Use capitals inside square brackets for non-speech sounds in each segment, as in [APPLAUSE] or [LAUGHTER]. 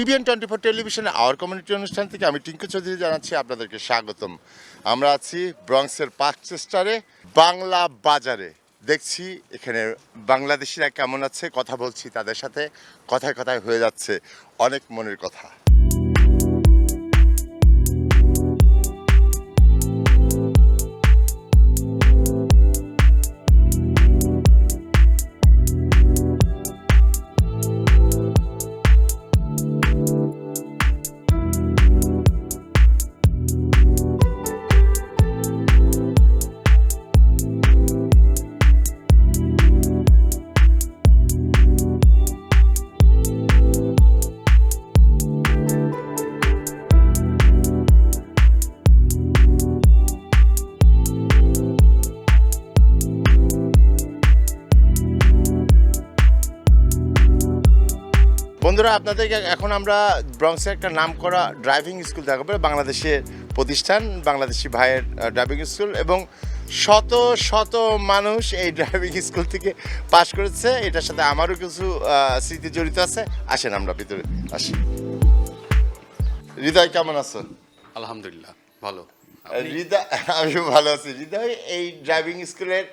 TVN twenty four টেলিভিশনে our community অনুষ্ঠান থেকে আমি টিঙ্কু চৌধুরী জানাচ্ছি আপনাদেরকে স্বাগতম। আমরা আছি ব্রংসের পার্কচেস্টারে বাংলা বাজারে। দেখছি এখানে বাংলাদেশিরা কেমন আছে, কথা বলছি তাদের সাথে, কথায় কথায় হয়ে যাচ্ছে অনেক মনের কথা। বন্ধুরা আপনাদেরকে এখন আমরা ব্রঙ্কসের একটা নাম করা ড্রাইভিং স্কুল দেখাবো বাংলাদেশের প্রতিষ্ঠান বাংলাদেশি ভাইয়ের ড্রাইভিং স্কুল এবং শত শত মানুষ এই ড্রাইভিং স্কুল থেকে পাশ করেছে। এটার সাথে আমারও কিছু স্মৃতি জড়িত আছে। আসেন আমরা ভিতরে আসি। হৃদয় কেমন আছো? আলহামদুলিল্লাহ ভালো। হৃদয় আমি ভালো আছি। হৃদয় এই ড্রাইভিং স্কুলের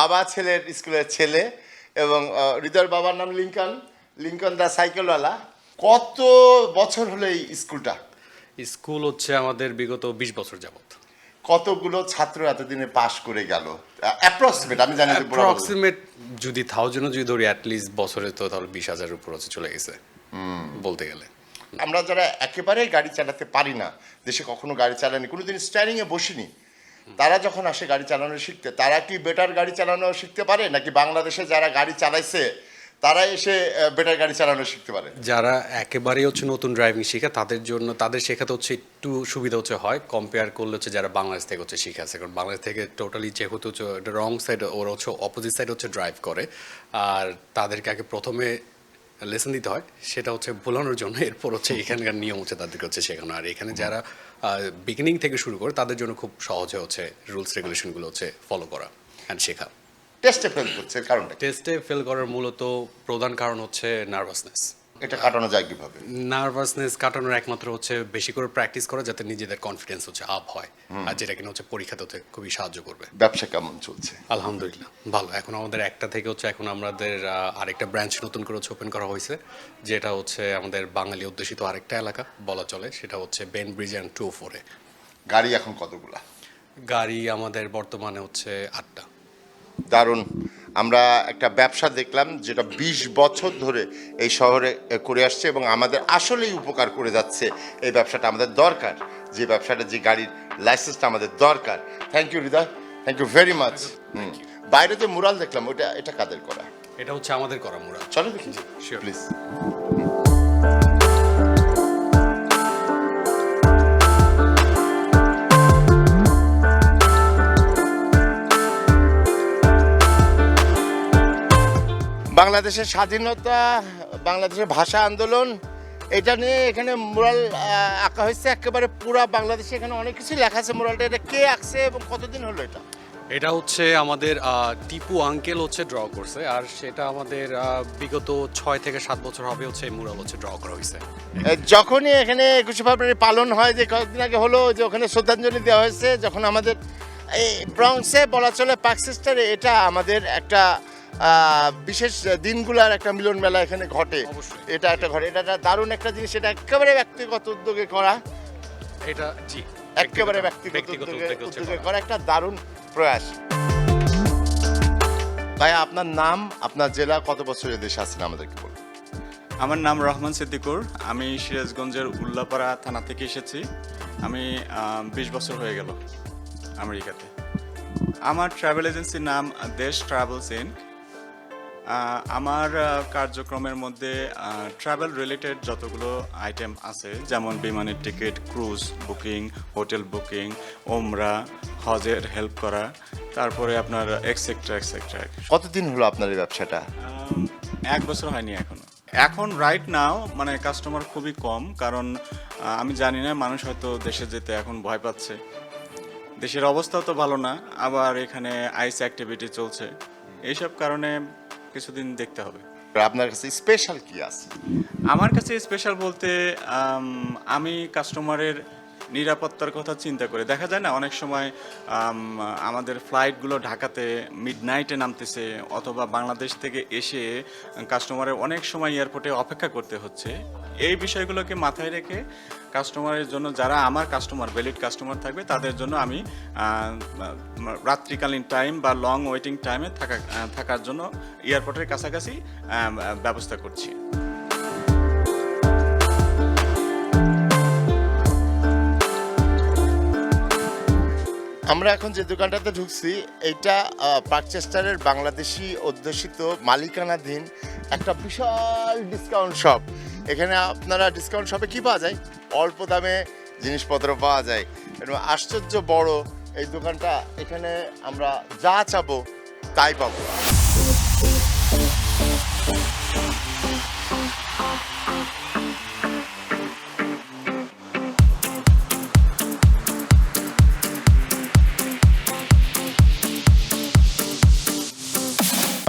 বাবা ছেলের স্কুলের ছেলে এবং হৃদয়ের বাবার নাম লিঙ্কন। লিঙ্কন দা সাইকেলওয়ালা কত বছর হলো এই স্কুলটা? স্কুল হচ্ছে আমাদের বিগত বিশ বছর যাবত কতগুলো ছাত্র এতদিনে পাশ করে গেল? অ্যাপ্রক্সিমেট আমি জানি। অ্যাপ্রক্সিমেট যদি থাউজেন্ডও যদি ধরি অ্যাটলিস্ট বছরে তো তাহলে বিশ হাজারের উপর হচ্ছে চলে গেছে বলতে গেলে। আমরা যারা একেবারে গাড়ি চালাতে পারি না দেশে কখনো গাড়ি চালানি কোনোদিন স্ট্যারিং এ বসিনি তারা যখন আসে গাড়ি চালানো শিখতে তারা কি বেটার গাড়ি চালানো শিখতে পারে? নাকি বাংলাদেশে যারা গাড়ি চালাইছে তারা এসে বেটার গাড়ি চালানো শিখতে পারে। যারা একেবারেই হচ্ছে নতুন ড্রাইভিং শিখে তাদের জন্য তাদের শেখাতে হচ্ছে একটু সুবিধা হচ্ছে হয়। কম্পেয়ার করলে হচ্ছে যারা বাংলাদেশ থেকে হচ্ছে শিখে আছে। কারণ বাংলাদেশ থেকে টোটালি যেহেতু হচ্ছে রং সাইড ওরা হচ্ছে অপোজিট সাইড হচ্ছে ড্রাইভ করে। আর তাদেরকে আগে প্রথমে লেসন দিতে হয় সেটা হচ্ছে ভোলানোর জন্য। এরপর হচ্ছে এখানকার নিয়ম হচ্ছে তাদেরকে হচ্ছে শেখানো। আর এখানে যারা বিগিনিং থেকে শুরু করে তাদের জন্য খুব সহজে হচ্ছে রুলস রেগুলেশনগুলো হচ্ছে ফলো করা অ্যান্ড শেখা। টেস্টে ফেল করছে এর কারণটা কি? টেস্টে ফেল করার মূলত প্রধান কারণ হচ্ছে নার্ভাসনেস এটা কাটানো যায় কীভাবে? নার্ভাসনেস কাটানোর একমাত্র হচ্ছে বেশি করে প্র্যাকটিস করা যাতে নিজেদের কনফিডেন্স হচ্ছে আপ হয়। আর যেটা কিনা হচ্ছে পরীক্ষাতে হতে খুবই সাহায্য করবে। ব্যবসা কেমন চলছে? আলহামদুলিল্লাহ ভালো। এখন আমাদের একটা থেকে হচ্ছে এখন আমাদের আহ, আরেকটা ব্রাঞ্চ নতুন করে হচ্ছে ওপেন করা হয়েছে যেটা হচ্ছে আমাদের বাঙালি অধ্যুষিত আরেকটা এলাকা বলা চলে। সেটা হচ্ছে বেন ব্রিজ অ্যান্ড টু ফোরে গাড়ি এখন কতগুলা? গাড়ি আমাদের বর্তমানে হচ্ছে আটটা। দারুণ। আমরা একটা ব্যবসা দেখলাম যেটা ২০ বছর ধরে এই শহরে করে আসছে এবং আমাদের আসলেই উপকার করে যাচ্ছে এই ব্যবসাটা আমাদের দরকার। যে ব্যবসাটা যে গাড়ির লাইসেন্সটা আমাদের দরকার। Thank you Hriday. Thank you very much বাইরে যে মুরাল দেখলাম ওটা এটা কাদের করা? এটা হচ্ছে আমাদের করা মুরা চলো দেখি. প্লিজ বাংলাদেশের স্বাধীনতা বাংলাদেশের ভাষা আন্দোলন এটা নিয়ে এখানে মুরাল আঁকা হয়েছে একেবারে পুরা বাংলাদেশে। এখানে অনেক কিছু লেখা আছে মুরালটা। এটা কে আঁকছে এবং কতদিন হলো এটা? এটা হচ্ছে আমাদের টিপু আঙ্কেল হচ্ছে ড্র করছে। আর সেটা আমাদের বিগত ছয় থেকে সাত বছর হবে হচ্ছে এই মুরাল হচ্ছে ড্র করা হয়েছে। যখনই এখানে একুশে ফেব্রুয়ারি পালন হয় যে কয়েকদিন আগে হলো যে ওখানে শ্রদ্ধাঞ্জলি দেওয়া হয়েছে যখন আমাদের এই ব্রংসে বলা চলে পাকসিস্টারে এটা আমাদের একটা বিশেষ দিনগুলার একটা মিলন মেলা এখানে ঘটে। এটা একটা ঘটে। এটা একটা দারুণ একটা জিনিস। এটা একেবারে ব্যক্তিগত উদ্যোগে করা। এটা জি। একেবারে ব্যক্তিগত ব্যক্তিগত উদ্যোগে উদ্যোগে করা। একটা দারুণ প্রয়াস। ভাই আপনার নাম আপনার জেলা কত বছরের দেশে আছেন আমাদেরকে বলুন। আমার নাম রহমান সিদ্দিকুর। আমি সিরাজগঞ্জের উল্লাপাড়া থানা থেকে এসেছি। আমি বিশ বছর হয়ে গেল আমেরিকাতে। আমার ট্রাভেল এজেন্সির নাম দেশ ট্রাভেলস ইনক আমার কার্যক্রমের মধ্যে ট্রাভেল রিলেটেড যতগুলো আইটেম আছে যেমন বিমানের ticket cruise booking hotel booking ওমরা হজের হেল্প করা তারপরে আপনার এক্সেট্রা এক্সেট্রা কতদিন হলো আপনার এই ব্যবসাটা? এক বছর হয়নি এখনও। এখন রাইট নাও মানে কাস্টমার খুবই কম কারণ আমি জানি না মানুষ হয়তো দেশে যেতে এখন ভয় পাচ্ছে। দেশের অবস্থাও তো ভালো না আবার এখানে আইস অ্যাক্টিভিটি চলছে। এইসব কারণে কিছুদিন দেখতে হবে। আপনার কাছে স্পেশাল কি আছে? আমার কাছে স্পেশাল বলতে আমি কাস্টমারের নিরাপত্তার কথা চিন্তা করে। দেখা যায় না, অনেক সময় আমাদের ফ্লাইটগুলো ঢাকাতে মিড নাইটে নামতেছে অথবা বাংলাদেশ থেকে এসে কাস্টমারের অনেক সময় এয়ারপোর্টে অপেক্ষা করতে হচ্ছে। এই বিষয়গুলোকে মাথায় রেখে কাস্টমারের জন্য যারা আমার কাস্টমার ভ্যালিড কাস্টমার থাকবে, তাদের জন্য আমি রাত্রিকালীন টাইম বা লং ওয়েটিং টাইমে থাকা থাকার জন্য এয়ারপোর্টের কাছাকাছি ব্যবস্থা করছি। আমরা এখন যে দোকানটাতে ঢুকছি, এটা পার্কচেস্টারের বাংলাদেশি অধ্যুষিত মালিকানাধীন একটা বিশাল ডিসকাউন্ট শপ এখানে আপনারা ডিসকাউন্ট শপে কি পাওয়া যায়? অল্প দামে জিনিসপত্র পাওয়া যায়। এবং আশ্চর্য বড় এই দোকানটা, এখানে আমরা যা চাবো, তাই পাবো।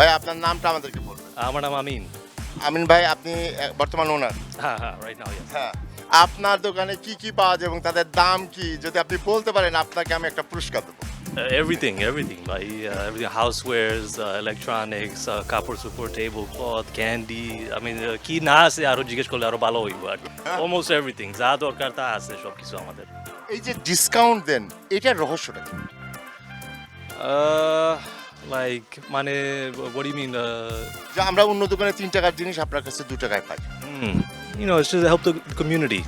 ভাই আপনার নামটা আমাদেরকে বলবেন। আমার নাম আমিন। আমিন ভাই আপনি বর্তমান ওনার হ্যাঁ হ্যাঁ রাইট নাও হ্যাঁ আপনার দোকানে কি কি পাওয়া যায় এবং তাদের দাম কি? যদি আপনি বলতে পারেন আপনাকে আমি একটা পুরস্কার দেবো। এভরিথিং এভরিথিং ভাই এভরিথিং হাউসওয়ার্স ইলেকট্রনিক্স কাপড় সুপড় টেবল ক্লথ ক্যান্ডি আমি কি না আছে আরও জিজ্ঞেস করলে আরও ভালো হইব আর অলমোস্ট এভরিথিং যা দরকার তা আছে সব কিছু আমাদের। এই যে ডিসকাউন্ট দেন এটার রহস্যটা কি? লাইক মানে হোয়াট ইউ মিন যে আমরা অন্য দোকানে 3 টাকার জিনিস আপনার কাছে 2 টাকায় পাই। You know it's the community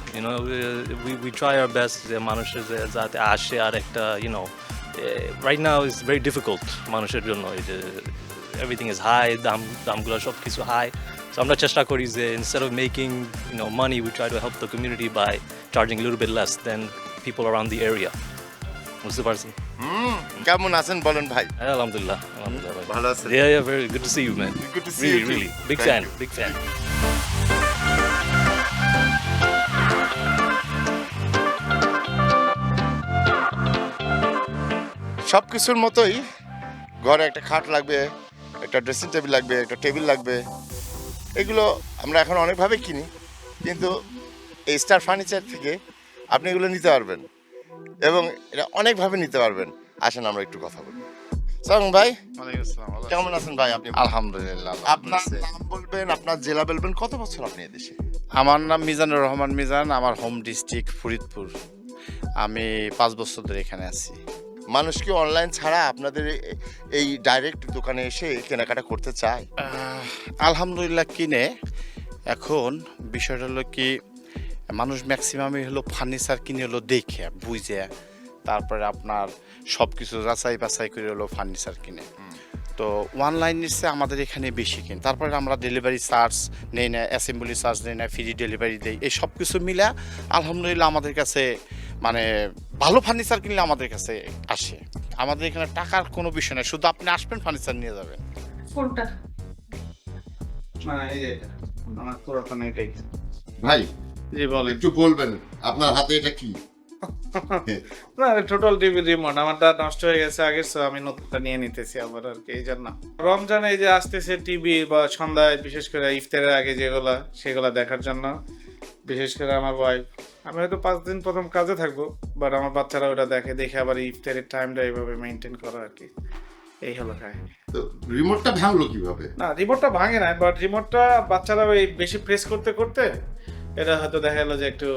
you try our best যে মানুষের যে যাতে আসে আর একটা you right now is very মানুষের জন্য ইট এভরিথিং ইজ হাই দাম দামগুলো সব কিছু হাই সো আমরা চেষ্টা করি যে instead of making you know money we try to help the community by charging little bit than people around the area বুঝতে পারছেন? কেমন আছেন বলেন ভাই হ্যাঁ, আলহামদুলিল্লাহ আলহামদুলিল্লাহ ভাই। ভালো আছেন? To see you, man. Good to see really, you too. really. Big Thank fan, you. big fan. সব কিছুর মতোই ঘরে একটা খাট লাগবে একটা ড্রেসিং টেবিল লাগবে একটা টেবিল লাগবে এগুলো আমরা এখন অনেকভাবে কিনি কিন্তু এই স্টার ফার্নিচার থেকে আপনি এগুলো নিতে পারবেন এবং এটা অনেকভাবে নিতে পারবেন। আসেন আমরা একটু কথা বলি। সালাম ভাই? কেমন আছেন? ভাই আপনি? আলহামদুলিল্লাহ আপনার নাম বলবেন আপনার জেলা বলবেন কত বছর আপনি এদেশে? আমার নাম মিজানুর রহমান মিজান আমার হোম ডিস্ট্রিক্ট ফরিদপুর। আমি পাঁচ বছর ধরে এখানে আছি। মানুষ কি অনলাইন ছাড়া আপনাদের এই ডাইরেক্ট দোকানে এসে কেনাকাটা করতে চায়? আলহামদুলিল্লাহ কিনে। এখন বিষয়টা হলো কি মানুষ ম্যাক্সিমামই হলো ফার্নিচার কিনে হলো দেখে বুঝে। তারপরে আপনার সব কিছু যাচাই বাছাই করে হলো ফার্নিচার কিনে তো অনলাইন নিচ্ছে আমাদের এখানে বেশি কিনে তারপরে আমরা ডেলিভারি চার্জ নেই না অ্যাসেম্বলি চার্জ নেই না ফ্রি ডেলিভারি দেই। এই সব কিছু মিলে আলহামদুলিল্লাহ আমাদের কাছে মানে ভালো ফার্নিচার কিনলে আমাদের কাছে আসে। আমাদের এখানে টাকার কোনো বিষয় নেই শুধু আপনি আসবেন ফার্নিচার নিয়ে যাবেন। কোনটা? না এই যে এটা। আমার পুরাতন এটাই। ভাই জি বলেন। একটু বলবেন আপনার হাতে এটা কি? [LAUGHS] না টোটাল টিভি রিমোট আমারটা নষ্ট হয়ে গেছে আগে আমি নতুনটা নিয়ে নিতেছি আবার আর কি এই জন্য। রমজানে এই যে আসতেছে টিভি বা সন্ধ্যায় বিশেষ করে ইফতারের আগে যেগুলা সেগুলা দেখার জন্য। বিশেষ করে আমার ওয়াইফ আমি হয়তো পাঁচ দিন প্রথম কাজে থাকব বাট আমার বাচ্চারা ওটা দেখে দেখে আবার ইফতারের টাইমটা এইভাবে মেনটেন করা আর কি। এই হলো কাহিনী। তো রিমোটটা ভাঙলো কীভাবে? না রিমোটটা ভাঙে না বাট রিমোটটা বাচ্চারা ওই বেশি প্রেস করতে করতে এটা হয়তো দেখা গেলো যে একটু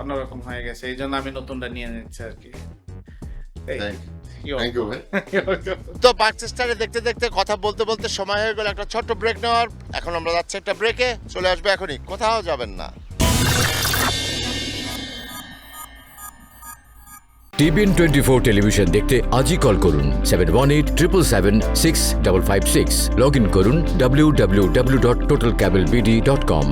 অন্যরকম হয়ে গেছে এই জন্য আমি নতুনটা নিয়ে নিচ্ছি আর কি. [LAUGHS] তো পার্কচেস্টারে দেখতে দেখতে কথা বলতে বলতে সময় হয়ে গেল একটা ছোট্ট ব্রেক নেওয়ার। এখন আমরা যাচ্ছি একটা ব্রেকে চলে আসবে এখনই। কোথাও যাবেন না। টিভিএন টোয়েন্টি ফোর টেলিভিশন দেখতে আজই কল করুন seven one eight triple seven six double five six log in করুন W W W dot total cable BD dot com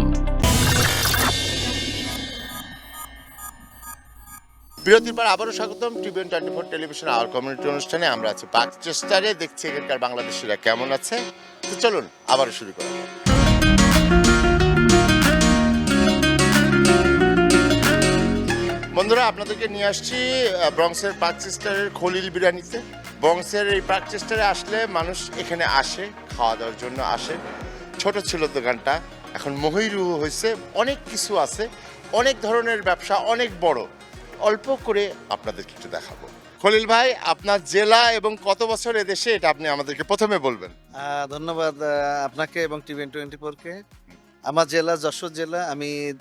বিরতির পর আবারও স্বাগতম TVN twenty four television our community অনুষ্ঠানে। আমরা আছি পার্কচেস্টারে দেখছি এখানকার বাংলাদেশিরা কেমন আছে। তো চলুন, আবারও শুরু করা বন্ধুরা, আপনাদেরকে নিয়ে আসছি ব্রংসের ব্রঙ্কসের পার্কচেস্টারের খলিল বিরিয়ানিতে। ব্রঙ্কসের এই পার্কচেস্টারে আসলে মানুষ এখানে আসে খাওয়া দাওয়ার জন্য আসে। ছোট ছিল দোকানটা, এখন মহিরুহ হয়েছে। অনেক কিছু আছে, অনেক ধরনের ব্যবসা, অনেক বড়। অল্প করে আপনাদেরকে একটু দেখাবো। খলিল ভাই আপনার জেলা এবং কত বছর এদেশে? এটা আপনি আমাদেরকে প্রথমে বলবেন। ধন্যবাদ আপনাকে এবং টিভেন টোয়েন্টি ফোরকে। আমার জেলা যশোর জেলা। আমি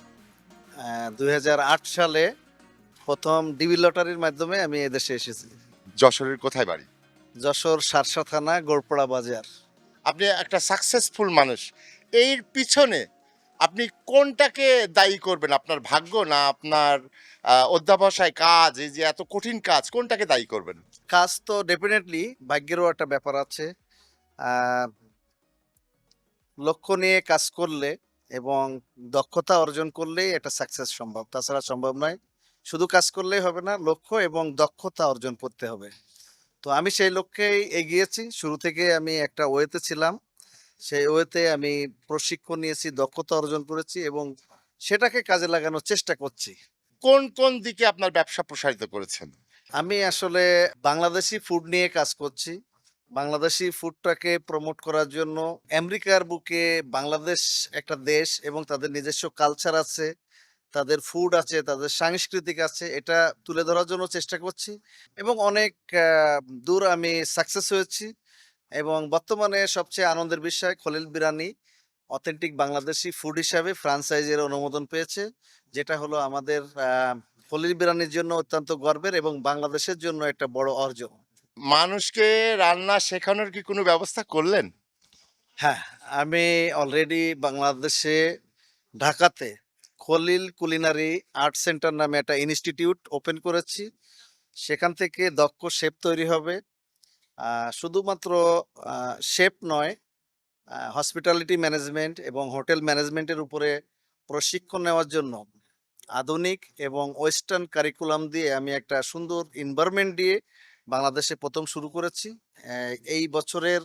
দু হাজার আট সালে প্রথম ডিবি লটারির মাধ্যমে আমি এদেশে এসেছি। যশোরের কোথায় বাড়ি? যশোর সারসা থানা গোড়পাড়া বাজার। আপনি একটা সাকসেসফুল মানুষ। এর পিছনে আপনি কোনটাকে দায়ী করবেন? আপনার ভাগ্য না আপনার অধ্যাবসায় কাজ, এই যে এত কঠিন কাজ, কোনটাকে দায়ী করবেন? কাজ তো ডেফিনেটলি ভাগ্যেরও একটা ব্যাপার আছে। লক্ষ্য নিয়ে কাজ করলে এবং দক্ষতা অর্জন করলেই একটা সাকসেস সম্ভব। তাছাড়া সম্ভব নয়। শুধু কাজ করলেই হবে না, লক্ষ্য এবং দক্ষতা অর্জন করতে হবে। তো আমি সেই লক্ষ্যেই এগিয়েছি। শুরু থেকে আমি একটা ওয়েতে ছিলাম। সেই ওয়েতে আমি প্রশিক্ষণ নিয়েছি দক্ষতা অর্জন করেছি এবং সেটাকে কাজে লাগানোর চেষ্টা করছি। কোন কোন দিকে আপনার ব্যবসা প্রসারিত করেছেন? আমি আসলে বাংলাদেশি ফুড নিয়ে কাজ করছি। বাংলাদেশি ফুডটাকে প্রমোট করার জন্য আমেরিকার বুকে বাংলাদেশ একটা দেশ এবং তাদের নিজস্ব কালচার আছে তাদের ফুড আছে তাদের সাংস্কৃতিক আছে এটা তুলে ধরার জন্য চেষ্টা করছি এবং অনেক দূর আমি সাকসেস হয়েছি। এবং বর্তমানে সবচেয়ে আনন্দের বিষয় খলিল বিরানি অথেন্টিক বাংলাদেশি ফুড হিসাবে ফ্রাঞ্চাইজের অনুমোদন পেয়েছে যেটা হলো আমাদের খলিল বিরানির জন্য অত্যন্ত গর্বের এবং বাংলাদেশের জন্য একটা বড় অর্জন। মানুষকে রান্না শেখানোর কি কোনো ব্যবস্থা করলেন? হ্যাঁ আমি অলরেডি বাংলাদেশে ঢাকাতে খলিল কুলিনারি আর্ট সেন্টার নামে একটা ইনস্টিটিউট ওপেন করেছি। সেখান থেকে দক্ষ শেপ তৈরি হবে। শুধুমাত্র শেপ নয় হসপিটালিটি ম্যানেজমেন্ট এবং হোটেল ম্যানেজমেন্টের উপরে প্রশিক্ষণ নেওয়ার জন্য আধুনিক এবং ওয়েস্টার্ন কারিকুলাম দিয়ে আমি একটা সুন্দর এনভায়রনমেন্ট দিয়ে বাংলাদেশে প্রথম শুরু করেছি। এই বছরের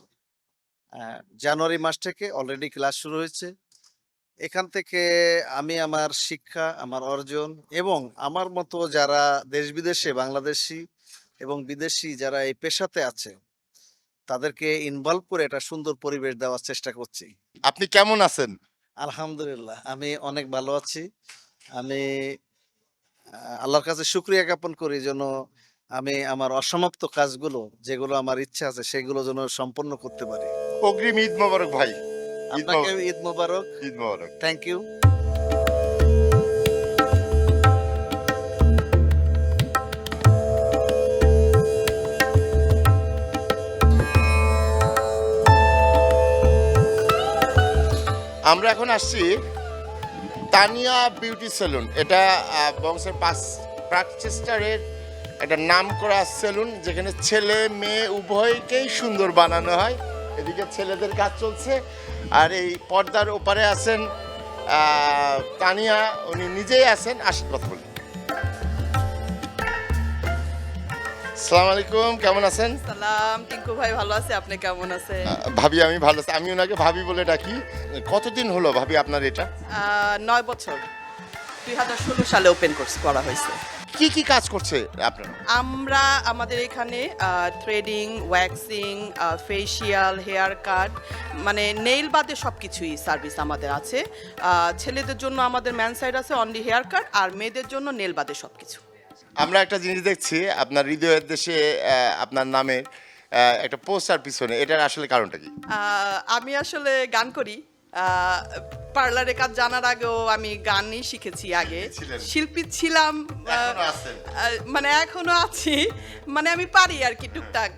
জানুয়ারি মাস থেকে অলরেডি ক্লাস শুরু হয়েছে। এখান থেকে আমি আমার শিক্ষা, আমার অর্জন এবং আমার মতো যারা দেশ বিদেশে বাংলাদেশি এবং বিদেশি যারা এই পেশাতে আছে তাদেরকে ইনভলভ করে একটা সুন্দর পরিবেশ দেওয়ার চেষ্টা করছি। আপনি কেমন আছেন? আলহামদুলিল্লাহ আমি অনেক ভালো আছি। আমি আল্লাহর কাছে শুক্রিয়া জ্ঞাপন করি যেন আমি আমার অসমাপ্ত কাজগুলো যেগুলো আমার ইচ্ছা আছে সেগুলো যেন সম্পন্ন করতে পারি। অগ্রিম ঈদ মোবারক ভাই। আপনাকে ঈদ মোবারক। ঈদ মোবারক। থ্যাংক ইউ আমরা এখন আসছি তানিয়া বিউটি সেলুন। এটা বংশের পাঁচ প্রাকচেস্টারের একটা নাম করা সেলুন, যেখানে ছেলে, মেয়ে উভয়কেই সুন্দর বানানো হয়। এদিকে ছেলেদের কাজ চলছে। আর এই পর্দার ওপারে আছেন তানিয়া, উনি নিজেই আছেন কথা বলি। সালাম আলাইকুম কেমন আছেন? সালাম টিঙ্কু ভাই ভালো আছে? আপনি কেমন আছেন? ভাবি আমি ভালো আছি। আমি ওনাকে ভাবি বলে ডাকি। কতদিন হলো ভাবি আপনার এটা? নয় বছর। দুই হাজার ষোলো সালে ওপেন কোর্স করা হয়েছে। কি কি কাজ করছে আপনার? আমরা আমাদের এখানে threading waxing facial hair cut মানে নেইল বাদে সব কিছুই সার্ভিস আমাদের আছে। ছেলেদের জন্য আমাদের ম্যান সাইড আছে অনলি হেয়ার কাট আর মেয়েদের জন্য নেল বাদে সব কিছু আমরা একটা জিনিস দেখছি আপনার হৃদয়ের দেশে আপনার নামে একটা পোস্টার পিছনে এটার আসলে কারণটা কি? আমি আসলে গান করি। পার্লারে কাজ জানার আগেও আমি গানই শিখেছি আগে। শিল্পী ছিলাম মানে এখনও আছি। মানে আমি পারি আর কি টুকটাক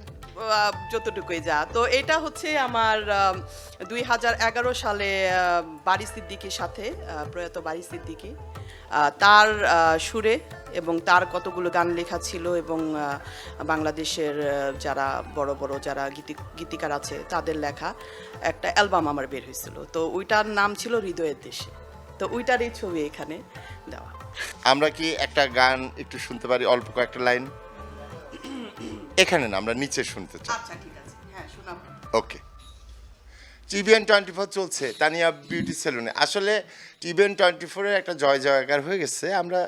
যতটুকুই যা। তো এটা হচ্ছে আমার দুই হাজার এগারো সালে বারি সিদ্দিকির সাথে প্রয়াত বারি সিদ্দিকি। তার সুরে এবং তার কতগুলো গান লেখা ছিল এবং বাংলাদেশের যারা বড় বড় যারা গীতি গীতিকার আছে তাদের লেখা একটা অ্যালবাম আমার বের হয়েছিল। তো ওইটার নাম ছিল হৃদয়ের দেশে। তো ওইটারই ছবি এখানে দেওয়া। আমরা কি একটা গান একটু শুনতে পারি অল্প কয়েকটা লাইন? এখানে না আমরা নিচে শুনতে চাই। আচ্ছা ঠিক আছে। হ্যাঁ শোনাবো। ওকে। টিভিএন টোয়েন্টি ফোর চলছে তানিয়া বিউটি সেলুনে। আসলে টিভিএন টোয়েন্টি ফোরের একটা জয় জয়কার হয়ে গেছে। আমরা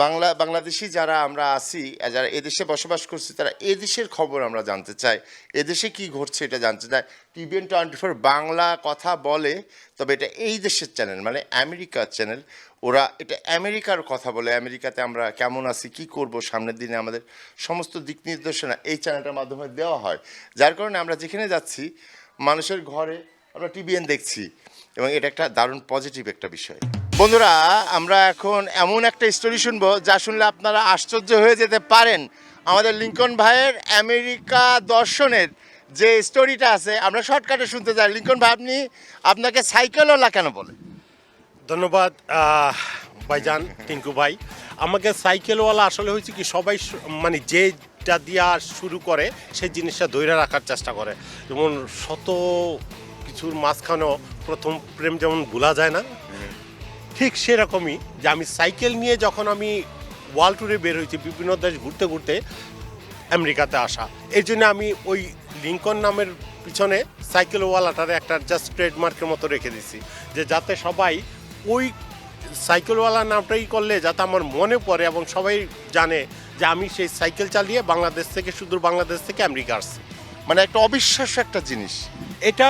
বাংলা, বাংলাদেশি যারা আমরা আছি, যারা এদেশে বসবাস করছি, তারা এদেশের খবর আমরা জানতে চাই। এদেশে কি ঘটছে এটা জানতে চাই। টিভিএন টোয়েন্টি ফোর বাংলা কথা বলে, তবে এটা এই দেশের চ্যানেল মানে আমেরিকার চ্যানেল ওরা এটা আমেরিকার কথা বলে, আমেরিকাতে আমরা কেমন আছি, কি করব, সামনের দিনে আমাদের সমস্ত দিক নির্দেশনা এই চ্যানেলটার মাধ্যমে দেওয়া হয়। যার কারণে আমরা যেখানে যাচ্ছি, মানুষের ঘরে আমরা টিভিএন দেখছি, এবং এটা একটা দারুণ পজিটিভ একটা বিষয়। বন্ধুরা, আমরা এখন এমন একটা স্টোরি শুনব যা শুনলে আপনারা আশ্চর্য হয়ে যেতে পারেন। আমাদের লিঙ্কন ভাইয়ের আমেরিকা দর্শনের যে স্টোরিটা আছে, আমরা শর্টকাটে শুনতে চাই। লিঙ্কন ভাই, আপনি আপনাকে সাইকেলওয়ালা কেন বলে ধন্যবাদ ভাইজান, টিঙ্কু ভাই। আমাকে সাইকেলওয়ালা আসলে হয়েছে কি, সবাই মানে যেটা দিয়া শুরু করে, সেই জিনিসটা ধরে রাখার চেষ্টা করে। যেমন শত কিছুর মাঝখানেও প্রথম প্রেম যেমন ভোলা যায় না ঠিক সেরকমই যে আমি সাইকেল নিয়ে যখন আমি ওয়ার্ল্ড ট্যুরে বের হয়েছি, বিভিন্ন দেশ ঘুরতে ঘুরতে আমেরিকাতে আসা এই জন্য আমি ওই লিঙ্কন নামের পিছনে সাইকেলওয়ালাটারে একটা জাস্ট ট্রেডমার্কের মতো রেখে দিছি যে যাতে সবাই ওই সাইকেলওয়ালা নামটাই করলে যাতে আমার মনে পড়ে এবং সবাই জানে যে আমি সেই সাইকেল চালিয়ে বাংলাদেশ থেকে সুদূর বাংলাদেশ থেকে আমেরিকা আসছি। মানে একটা অবিশ্বাস্য একটা জিনিস। এটা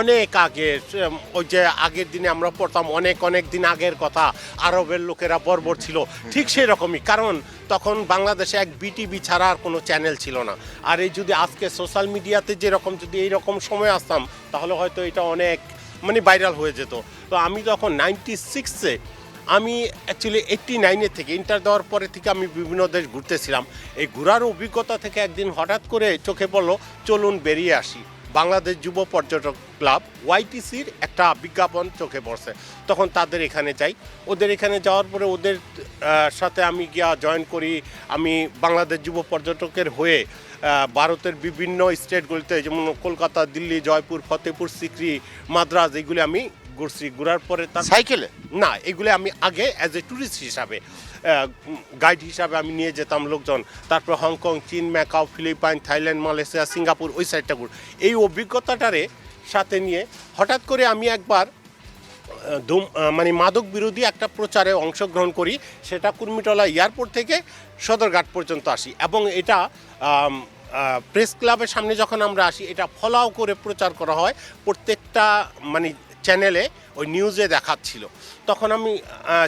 অনেক আগে উম, ওই যে আগের দিনে আমরা পড়তাম অনেক অনেক দিন আগের কথা আরবের লোকেরা বর্বর ছিল। ঠিক সেই রকমই কারণ তখন বাংলাদেশে এক বিটিভি ছাড়া আর কোনো চ্যানেল ছিল না। আর এই যদি আজকে সোশ্যাল মিডিয়াতে যেরকম যদি এইরকম সময় আসতাম তাহলে হয়তো এটা অনেক মানে ভাইরাল হয়ে যেত। তো আমি তখন নাইনটি সিক্সে আমি অ্যাকচুয়ালি এইটটি নাইনের থেকে ইন্টার দেওয়ার পরে থেকে আমি বিভিন্ন দেশ ঘুরতেছিলাম। এই ঘোরার অভিজ্ঞতা থেকে একদিন হঠাৎ করে চোখে পড়ল চলুন বেরিয়ে আসি। বাংলাদেশ যুব পর্যটক ক্লাব ওয়াইটিসির একটা বিজ্ঞাপন চোখে পড়ছে। তখন তাদের এখানে যাই। ওদের এখানে যাওয়ার পরে ওদের সাথে আমি গিয়া জয়েন করি। আমি বাংলাদেশ যুব পর্যটকের হয়ে ভারতের বিভিন্ন স্টেটগুলিতে যেমন কলকাতা দিল্লি জয়পুর ফতেপুর সিকরি মাদ্রাজ এগুলি আমি ঘুরছি। ঘোরার পরে তার সাইকেলে? না এগুলো আমি আগে অ্যাজ এ ট্যুরিস্ট হিসাবে। গাইড হিসাবে আমি নিয়ে যেতাম লোকজন। তারপর হংকং, চীন, Macau, Philippine, Thailand, Malaysia, Singapore, ওই সাইডটা ঘুর। এই অভিজ্ঞতাটারে সাথে নিয়ে হঠাৎ করে আমি একবার ধূম- মানে মাদক বিরোধী একটা প্রচারে অংশগ্রহণ করি, সেটা কুর্মিটলা এয়ারপোর্ট থেকে সদরঘাট পর্যন্ত আসি। এবং এটা প্রেস ক্লাবের সামনে যখন আমরা আসি, এটা ফলাও করে প্রচার করা হয় প্রত্যেকটা মানে চ্যানেলে ওই নিউজে দেখাচ্ছিল। তখন আমি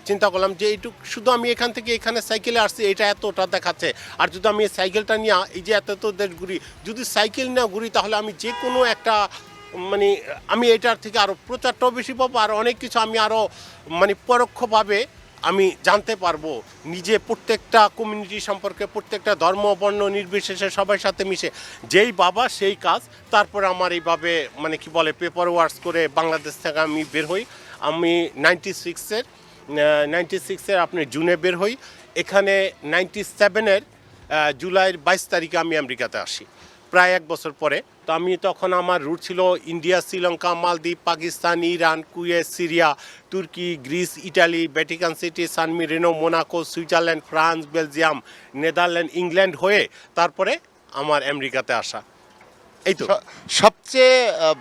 চিন্তা করলাম যে এইটুক, শুধু আমি এখান থেকে এখানে সাইকেলে আসছি এটা এতটা দেখাচ্ছে। আর যদি আমি এই সাইকেলটা নিয়ে, এই যে এত এত দেশ ঘুরি, যদি সাইকেল না ঘুরি, তাহলে আমি যে কোনো একটা মানে আমি এটার থেকে আরও প্রচারটাও বেশি পাবো, আর অনেক কিছু আমি আরও মানে পরোক্ষভাবে আমি জানতে পারব নিজে প্রত্যেকটা কমিউনিটি সম্পর্কে, প্রত্যেকটা ধর্ম, বর্ণ, নির্বিশেষে সবার সাথে মিশে। যেই বাবা, সেই কাজ। তারপর আমার এইভাবে মানে কি বলে পেপার ওয়ার্কস করে বাংলাদেশ থেকে আমি বের হই। আমি নাইনটি সিক্সের নাইনটি সিক্সের আপনি জুনে বের হই। এখানে নাইনটি সেভেনের জুলাইয়ের বাইশ তারিখে আমি আমেরিকাতে আসি। প্রায় এক বছর পরে। তো আমি তখন আমার রুট ছিল India Sri Lanka Maldives Pakistan Iran Kuwait Syria তুর্কি Greece Italy Vatican City San Marino Monaco Switzerland France Belgium Netherland England হয়ে তারপরে আমার আমেরিকাতে আসা। এই তো। সবচেয়ে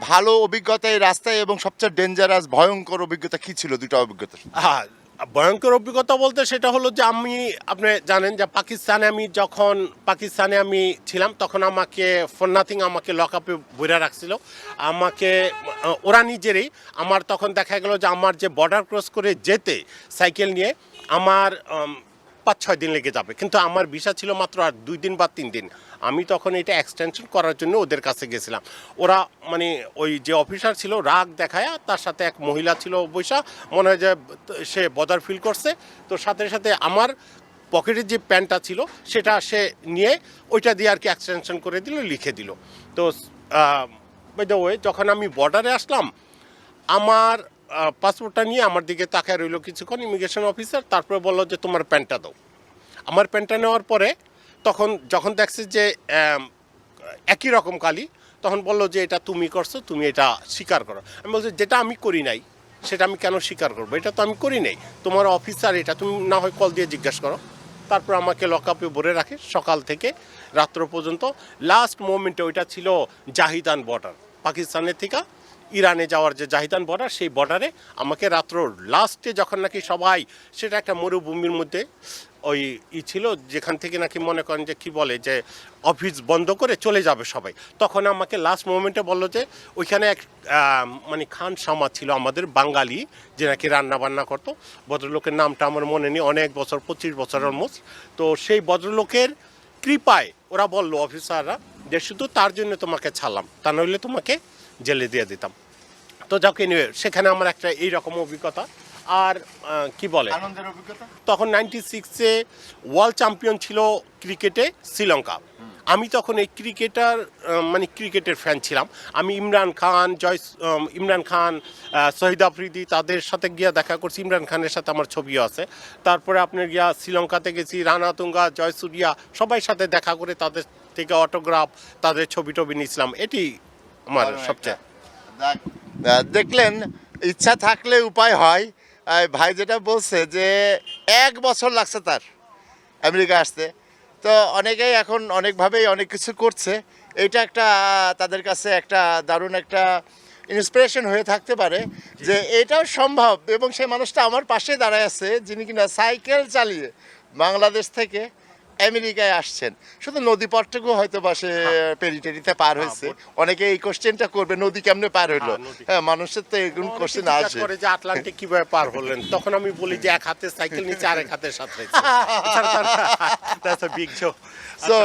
ভালো অভিজ্ঞতা এই রাস্তায় এবং সবচেয়ে ডেঞ্জারাস ভয়ঙ্কর অভিজ্ঞতা কি ছিল দুটো অভিজ্ঞতা হ্যাঁ ভয়ঙ্কর অভিজ্ঞতা বলতে সেটা হলো যে আমি, আপনি জানেন যে পাকিস্তানে আমি যখন, পাকিস্তানে আমি ছিলাম, তখন আমাকে ফর নাথিং আমাকে লকআপে বইরা রাখছিল। আমাকে ওরা নিজেরই, আমার তখন দেখা গেল যে আমার যে বর্ডার ক্রস করে যেতে সাইকেল নিয়ে, আমার পাঁচ ছয় দিন লেগে যাবে। কিন্তু আমার ভিসা ছিল মাত্র আর দুই দিন বা তিন দিন। আমি তখন এটা এক্সটেনশন করার জন্য ওদের কাছে গেছিলাম। ওরা মানে ওই যে অফিসার ছিল রাগ দেখায় তার সাথে এক মহিলা ছিল বৈশা, মনে হয় যে সে বদার ফিল করছে। তো সাথে সাথে আমার পকেটের যে প্যান্টটা ছিল সেটা সে নিয়ে ওইটা দিয়ে আর কি এক্সটেনশন করে দিল, লিখে দিল। তো ওয়ে যখন আমি বর্ডারে আসলাম, আমার পাসপোর্টটা নিয়ে আমার দিকে তাকায় রইল কিছুক্ষণ ইমিগ্রেশন অফিসার তারপরে বলল যে, তোমার প্যান্টটা দাও। আমার প্যান্টটা নেওয়ার পরে তখন যখন দেখছে যে একই রকম কালি, তখন বলল যে, এটা তুমি করছ, তুমি এটা স্বীকার করো। আমি বলছি, যেটা আমি করি নাই, সেটা আমি কেন স্বীকার করব? এটা তো আমি করি নাই। তোমার অফিসার এটা তুমি না হয় কল দিয়ে জিজ্ঞাসা করো। তারপর আমাকে লকআপে ভরে রাখে সকাল থেকে রাত্র পর্যন্ত। লাস্ট মোমেন্টে ওইটা ছিল জাহিদান বর্ডার পাকিস্তানের থেকে। ইরানে যাওয়ার যে জাহিদান বর্ডার সেই বর্ডারে আমাকে রাত্র লাস্টে যখন নাকি সবাই, সেটা একটা মরুভূমির মধ্যে ওই ই ছিল, যেখান থেকে নাকি মনে করেন যে কি বলে যে অফিস বন্ধ করে চলে যাবে সবাই। তখন আমাকে লাস্ট মোমেন্টে বলল যে, ওইখানে এক মানে খান সামা ছিল আমাদের বাঙালি, যে নাকি রান্না বান্না করতো। ভদ্রলোকের নামটা আমার মনে নেই, অনেক বছর, পঁচিশ বছর অলমোস্ট তো সেই ভদ্রলোকের কৃপায় ওরা বলল অফিসাররা যে শুধু তার জন্য তোমাকে ছাড়লাম, তা নইলে তোমাকে জেলে দিয়ে দিতাম। তো যাকে নিয়ে সেখানে আমার একটা এইরকম অভিজ্ঞতা। আর কি বলে? অভিজ্ঞতা? তখন নাইনটি সিক্সে ওয়ার্ল্ড চ্যাম্পিয়ন ছিল ক্রিকেটে শ্রীলঙ্কা। আমি তখন এই ক্রিকেটার মানে ক্রিকেটের ফ্যান ছিলাম। আমি ইমরান খান জয় ইমরান খান শহীদ আফ্রিদি তাদের সাথে গিয়া দেখা করছি। ইমরান খানের সাথে আমার ছবিও আছে। তারপরে আপনার গিয়া শ্রীলঙ্কাতে গেছি রানা তুঙ্গা জয়সুরিয়া সবাই সাথে দেখা করে তাদের থেকে অটোগ্রাফ তাদের ছবি টবি নিয়েছিলাম এটি আমার সবচেয়ে। দেখলেন ইচ্ছা থাকলে উপায় হয়। ভাই যেটা বলছে যে এক বছর লাগছে তার আমেরিকা আসতে। তো অনেকেই এখন অনেকভাবেই অনেক কিছু করছে। এটা একটা তাদের কাছে একটা দারুণ একটা ইন্সপিরেশন হয়ে থাকতে পারে যে এটাও সম্ভব এবং সেই মানুষটা আমার পাশে দাঁড়ায় আছে যিনি কিনা সাইকেল চালিয়ে বাংলাদেশ থেকে আমেরিকায় আসছেন। শুধু নদী পথটুকু হয়তো বা সে পেরি টেরিতে পার হয়েছে। অনেকে এই কোশ্চেনটা করবে নদী কেমনে পার হলো হ্যাঁ, হ্যাঁ মানুষের তো এরকম কোশ্চেন আছে করে যে আটলান্টিক কীভাবে পার হলেন? তখন আমি বলি যে এক হাতে সাইকেল নিচে আর এক হাতের সাথে that's a big joke so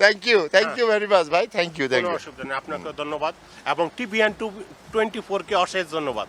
thank you thank you very much ভাই। থ্যাংক ইউ থ্যাংক ইউ অসুবিধা নেই। আপনাকে ধন্যবাদ। এবং টিভিএন টু টোয়েন্টি ফোরকে অশেষ ধন্যবাদ।